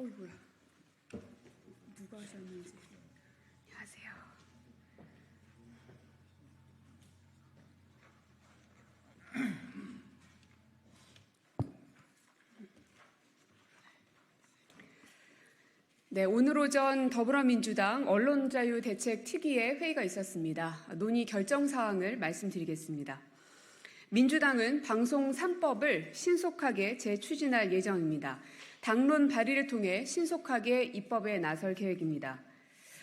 어이구야. 누가 하셨는지. 안녕하세요. 네, 오늘 오전 더불어민주당 언론자유대책 특위의 회의가 있었습니다. 논의 결정 사항을 말씀드리겠습니다. 민주당은 방송 3법을 신속하게 재추진할 예정입니다. 당론 발의를 통해 신속하게 입법에 나설 계획입니다.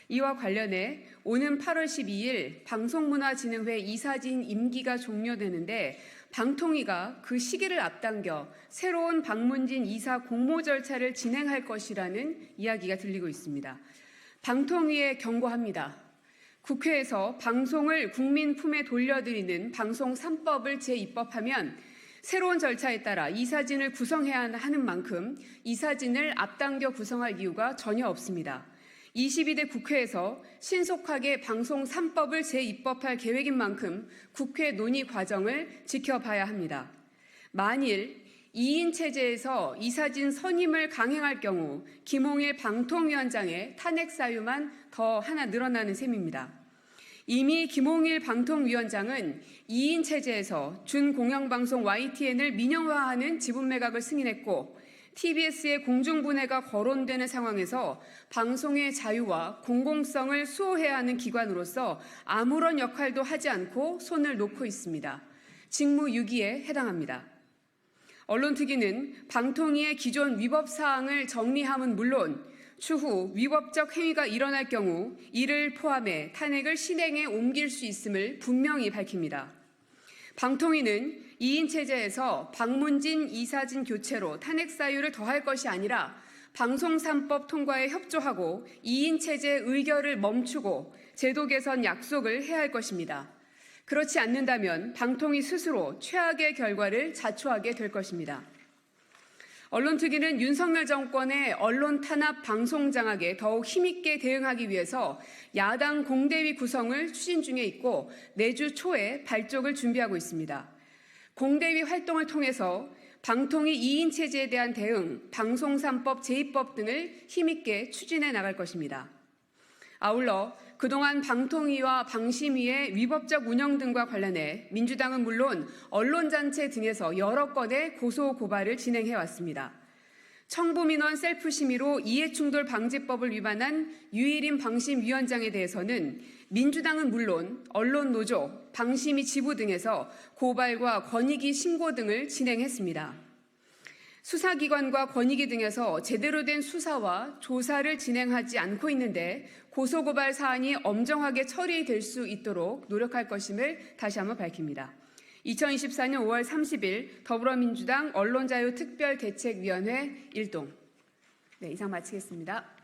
이와 관련해 오는 8월 12일 방송문화진흥회 이사진 임기가 종료되는데 방통위가 그 시기를 앞당겨 새로운 방문진 이사 공모 절차를 진행할 것이라는 이야기가 들리고 있습니다. 방통위에 경고합니다. 국회에서 방송을 국민 품에 돌려드리는 방송 3법을 재입법하면 새로운 절차에 따라 이 사진을 구성해야 하는 만큼 이 사진을 앞당겨 구성할 이유가 전혀 없습니다. 22대 국회에서 신속하게 방송 3법을 재입법할 계획인 만큼 국회 논의 과정을 지켜봐야 합니다. 만일 2인 체제에서 이사진 선임을 강행할 경우 김홍일 방통위원장의 탄핵 사유만 더 하나 늘어나는 셈입니다. 이미 김홍일 방통위원장은 2인 체제에서 준공영방송 YTN을 민영화하는 지분 매각을 승인했고 TBS의 공중분해가 거론되는 상황에서 방송의 자유와 공공성을 수호해야 하는 기관으로서 아무런 역할도 하지 않고 손을 놓고 있습니다. 직무유기에 해당합니다. 언론특위는 방통위의 기존 위법 사항을 정리함은 물론 추후 위법적 행위가 일어날 경우 이를 포함해 탄핵을 실행에 옮길 수 있음을 분명히 밝힙니다. 방통위는 2인 체제에서 방문진 이사진 교체로 탄핵 사유를 더할 것이 아니라 방송 3법 통과에 협조하고 2인 체제 의결을 멈추고 제도 개선 약속을 해야 할 것입니다. 그렇지 않는다면 방통위 스스로 최악의 결과를 자초하게 될 것입니다. 언론특위는 윤석열 정권의 언론 탄압 방송 장악에 더욱 힘있게 대응하기 위해서 야당 공대위 구성을 추진 중에 있고 내주 초에 발족을 준비하고 있습니다. 공대위 활동을 통해서 방통위 2인 체제에 대한 대응, 방송 3법 제2법 등을 힘있게 추진해 나갈 것입니다. 아울러 그동안 방통위와 방심위의 위법적 운영 등과 관련해 민주당은 물론 언론단체 등에서 여러 건의 고소 고발을 진행해 왔습니다. 청부민원 셀프 심의로 이해충돌 방지법을 위반한 유일인 방심위원장에 대해서는 민주당은 물론 언론 노조, 방심위 지부 등에서 고발과 권익위 신고 등을 진행했습니다. 수사기관과 권익위 등에서 제대로 된 수사와 조사를 진행하지 않고 있는데 고소고발 사안이 엄정하게 처리될 수 있도록 노력할 것임을 다시 한번 밝힙니다. 2024년 5월 30일 더불어민주당 언론자유특별대책위원회 일동. 네, 이상 마치겠습니다.